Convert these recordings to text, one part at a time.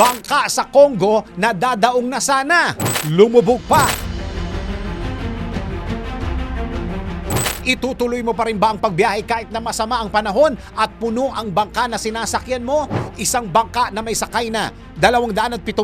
bangka sa Congo na dadaong na sana. Lumubog pa. Itutuloy mo pa rin ba ang pagbiyahe kahit na masama ang panahon at puno ang bangka na sinasakyan mo? Isang bangka na may sakay na 278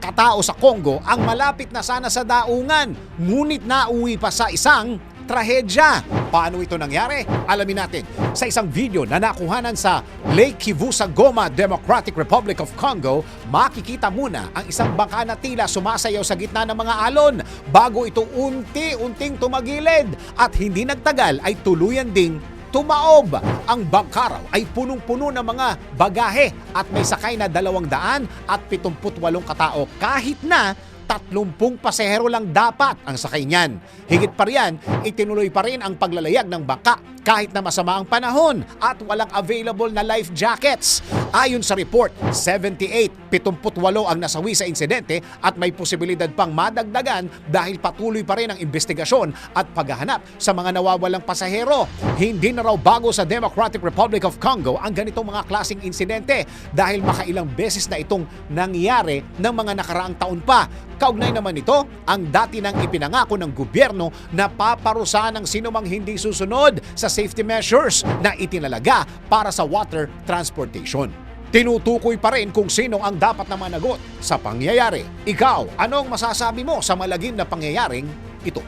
katao sa Congo ang malapit na sana sa daungan, ngunit nauwi pa sa isang trahedya. Paano ito nangyari? Alamin natin sa isang video na nakuhanan sa Lake Kivu sa Goma, Democratic Republic of Congo, makikita muna ang isang bangka na tila sumasayaw sa gitna ng mga alon bago ito unti-unting tumagilid at hindi nagtagal ay tuluyan ding tumaob. Ang bangka raw ay punong-puno ng mga bagahe at may sakay na 200 at 78 katao kahit na 30 pasahero lang dapat ang sakay niyan. Higit pa riyan, itinuloy pa rin ang paglalayag ng bangka kahit na masama ang panahon at walang available na life jackets. Ayon sa report, 78, 78 ang nasawi sa insidente at may posibilidad pang madagdagan dahil patuloy pa rin ang investigasyon at paghahanap sa mga nawawalang pasahero. Hindi na raw bago sa Democratic Republic of Congo ang ganitong mga klasing insidente dahil makailang beses na itong nangyari ng mga nakaraang taon pa. Kaugnay naman ito, ang dati nang ipinangako ng gobyerno na paparusahan ng sinumang hindi susunod sa safety measures na itinalaga para sa water transportation. Tinutukoy pa rin kung sino ang dapat na managot sa pangyayari. Ikaw, anong masasabi mo sa malagim na pangyayaring ito?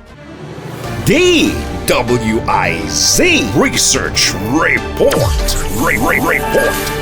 DWIZ Research Report. Re- Re- Report.